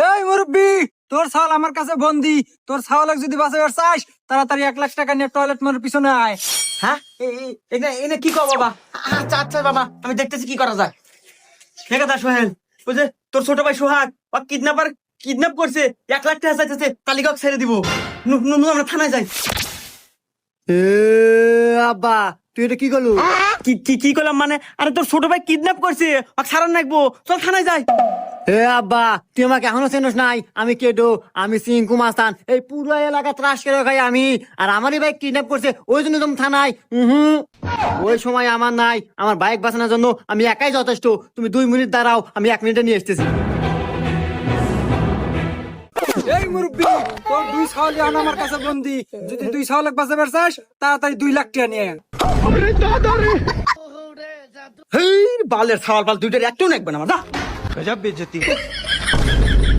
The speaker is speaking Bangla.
এই মুরব্বি তোর ছাওয়াল আমার কাছে বন্দি। তোর ছাওয়ালক যদি তাড়াতাড়ি এক লাখ টাকা নিয়ে টয়লেট মোর পিছনে আয়। হ্যাঁ? এনে কি কর বাবা? আচ্ছা আচ্ছা বাবা আমি দেখতেছি কি করা যায়। ঠিক আছে সোহেল? বুঝলে তোর ছোট ভাই সোহাগ বা কিডন্যাপার কিডন্যাপ করছে এক লাখ টাকা চাইতেছে তালিকা ছেড়ে দিব। নু নু নু, আমরা থানায় যাই। আব্বা তুই এটা কি করলু? কি কি কি করলাম মানে? আরে তোর ছোট ভাই কিডন্যাপ করছে ওকে সারান রাখব চল থানায় যাই। এ আব্বা তুই আমাকে এখনও চেনস নাই আমি কেডো? আমি সিংকু মাস্তান এই পুরো এলাকা ত্রাস করে খাই আমি। আর আমারই বাইক কিডন্যাপ করছে ওই জন্য তুমি থানায়। হুম ওই সময় আমার নাই আমার বাইক বাঁচানোর জন্য আমি একাই যথেষ্ট। তুমি দুই মিনিট দাঁড়াও আমি এক মিনিটে নিয়ে এসতেছি মুরব্বি তোর দুই সাল আন আমার কাছে বন্দি। যদি দুই সাল লাখ বাঁচাবার চাস তাড়াতাড়ি দুই লাখ টাকা নিয়ে হেই বালের সাল বাল দুইটার একটাও নাকবে না আমার গজব বেজতি